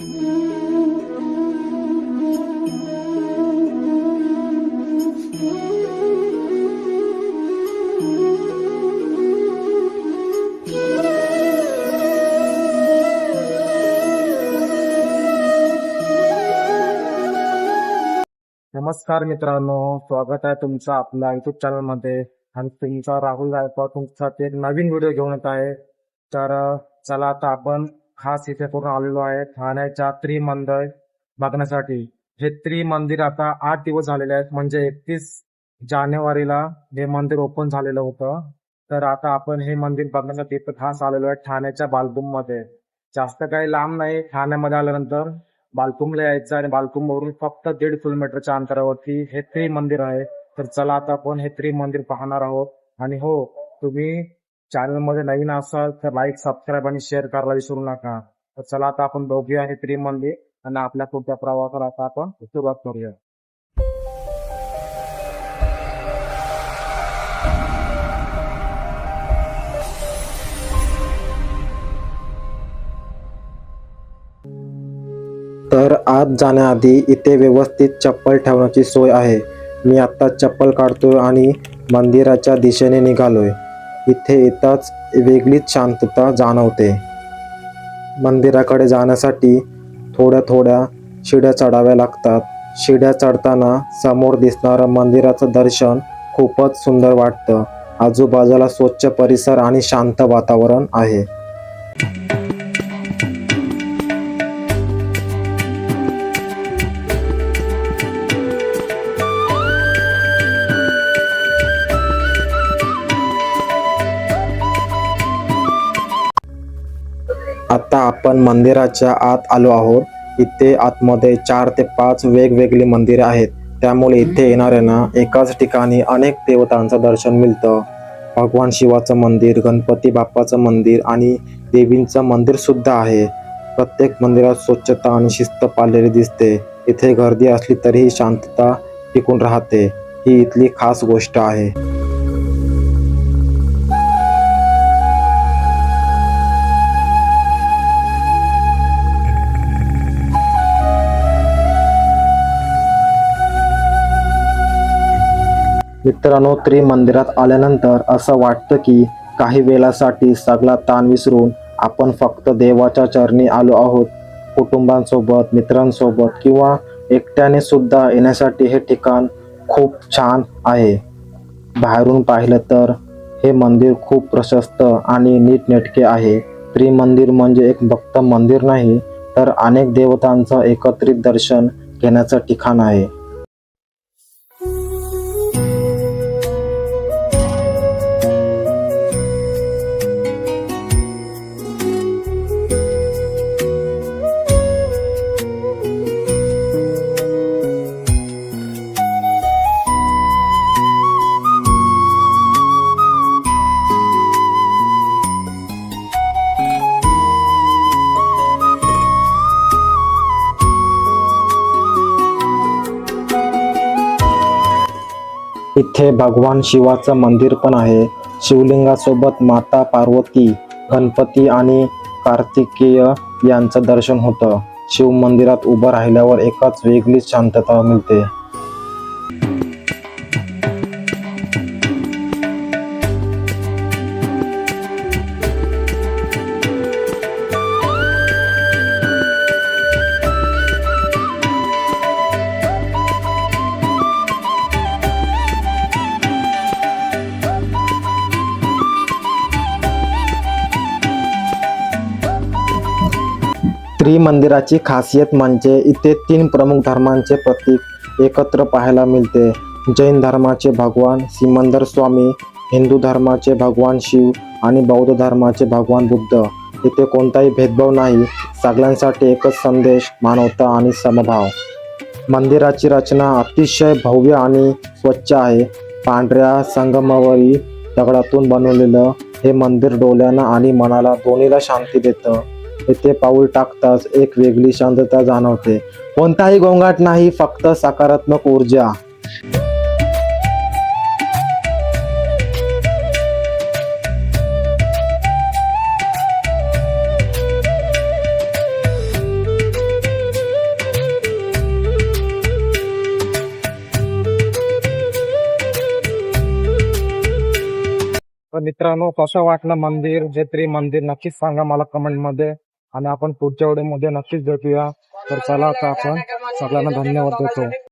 नमस्कार मित्रांनो स्वागत आहे तुमचं आपल्या युट्यूब चॅनलमध्ये. आणि तुमचा राहुल गायकवाड तुमच्यासाठी एक नवीन व्हिडिओ घेऊन येत आहे. तर चला आता आपण खास इथे करून आलेलो आहे. ठाण्याच्या त्रिमंदिर बघण्यासाठी. हे त्रिमंदिर आता आठ दिवस झालेले आहेत. म्हणजे एकतीस जानेवारीला हे मंदिर ओपन झालेलं होतं. तर आता आपण हे मंदिर बघण्यासाठी इथं खास आलेलो आहे. ठाण्याच्या बालकुममध्ये जास्त काही लांब नाही. ठाण्यामध्ये आल्यानंतर बालकुमला यायचं आणि बालकुमवरून फक्त दीड किलोमीटरच्या अंतरावरती हे त्रिमंदिर आहे. तर चला आता आपण हे त्रिमंदिर पाहणार आहोत. आणि हो तुम्ही चॅनलमध्ये नवीन असाल तर लाईक सबस्क्राईब आणि शेअर करायला विसरू नका. तर चला आता आपण बघूया हे त्रिमंदिर आणि आपल्या पुढच्या प्रवासाला आता आपण सुरुवात करूया. तर आत जाण्याआधी इथे व्यवस्थित चप्पल ठेवण्याची सोय आहे. मी आत्ता चप्पल काढतोय आणि मंदिराच्या दिशेने निघालोय. इथे येताच वेगळीच शांतता जाणवते. मंदिराकडे जाण्यासाठी थोड्या थोड्या शिड्या चढाव्या लागतात. शिड्या चढताना समोर दिसणारं मंदिराचं दर्शन खूपच सुंदर वाटतं. आजूबाजूला स्वच्छ परिसर आणि शांत वातावरण आहे. आपण मंदिराच्या आत आलो आहोत. इथे आतमध्ये चार ते पाच वेगवेगळी मंदिरे आहेत. त्यामुळे इथे येणाऱ्यांना एकाच ठिकाणी अनेक देवतांचं दर्शन मिळतं. भगवान शिवाचं मंदिर गणपती बाप्पाचं मंदिर आणि देवींचं मंदिर सुद्धा आहे. प्रत्येक मंदिरात स्वच्छता आणि शिस्त पाळलेली दिसते. इथे गर्दी असली तरीही शांतता टिकून राहते. ही इथली खास गोष्ट आहे. मित्रांनो त्रिमंदिरात आल्यानंतर असं वाटतं की काही वेळासाठी सगळा ताण विसरून आपण फक्त देवाच्या चरणी आलो आहोत. कुटुंबांसोबत मित्रांसोबत किंवा एकट्याने सुद्धा येण्यासाठी हे ठिकाण खूप छान आहे. बाहेरून पाहिलं तर हे मंदिर खूप प्रशस्त आणि नीटनेटके आहे. त्रिमंदिर म्हणजे एक भक्त मंदिर नाही तर अनेक देवतांचं एकत्रित दर्शन घेण्याचं ठिकाण आहे. इथे भगवान शिवाचं मंदिर पण आहे. शिवलिंगासोबत माता पार्वती गणपती आणि कार्तिकेय यांचं दर्शन होतं. शिव मंदिरात उभं राहिल्यावर एकाच वेगळीच शांतता मिळते. त्रिमंदिराची खासियत म्हणजे इथे तीन प्रमुख धर्मांचे प्रतीक एकत्र पाहायला मिळते. जैन धर्माचे भगवान सिमंदर स्वामी हिंदू धर्माचे भगवान शिव आणि बौद्ध धर्माचे भगवान बुद्ध. इथे कोणताही भेदभाव नाही सगळ्यांसाठी एकच संदेश मानवता आणि समभाव. मंदिराची रचना अतिशय भव्य आणि स्वच्छ आहे. पांढऱ्या संगमरवरी दगडातून बनवलेलं हे मंदिर डोळ्यांना आणि मनाला दोन्हीला शांती देतं. येथे पाऊल टाकताच एक वेगळी शांतता जाणवते. कोणताही गोंगाट नाही फक्त सकारात्मक ऊर्जा. मित्रांनो कसं वाटलं मंदिर? जे तरी मंदिर नक्कीच सांगा मला कमेंटमध्ये. आणि आपण पुढच्या वेळेमध्ये नक्कीच भेटूया. तर चला आता आपण सगळ्यांना धन्यवाद देतो.